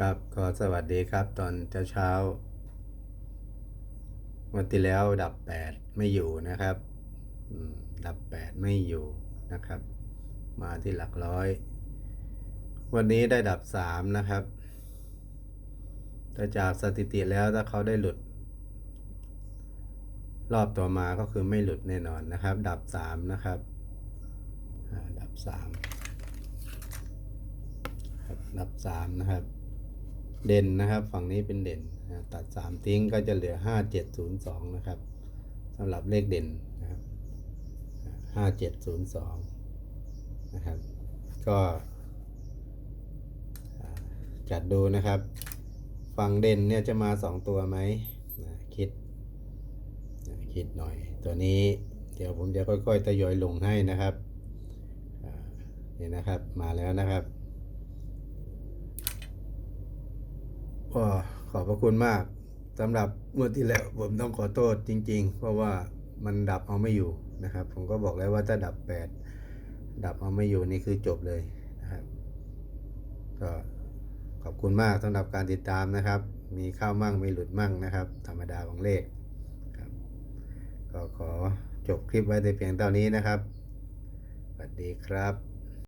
ครับก็สวัสดีครับตอนเช้าเช้าวันที่แล้วดับแปดไม่อยู่นะครับ ดับแปดไม่อยู่นะครับ มาที่หลักร้อย วันนี้ได้ดับสามนะครับแต่จากสถิติแล้วถ้าเขาได้หลุด รอบต่อมาก็คือไม่หลุดแน่นอนนะครับ ดับสามนะครับดับสามครับดับสามนะครับ เด่นนะครับ ฝั่งนี้เป็นเด่นนะตัด 3 ทิ้งก็จะเหลือ 5702 นะครับสำหรับเลขเด่นนะครับ5702 นะครับ ก็จัดดูนะครับ ฝั่งเด่นเนี่ยจะมา 2 ตัวไหมนะคิดนะคิดหน่อย ตัวนี้เดี๋ยวผมจะค่อยๆทยอยลงให้นะครับนี่นะครับมาแล้วนะครับ ขอบพระคุณมากสำหรับเมื่อที่แล้วผมต้องขอโทษจริง ๆ เพราะว่ามันดับเอาไม่อยู่นะครับ ผมก็บอกแล้วว่าถ้าดับแปดดับเอาไม่อยู่นี่คือจบเลยนะครับก็ขอบคุณมากสำหรับการติดตามนะครับ มีเข้ามั่งมีหลุดมั่งนะครับ ธรรมดาของเลขครับก็ขอจบคลิปไว้แต่เพียงเท่านี้นะครับสวัสดีครับ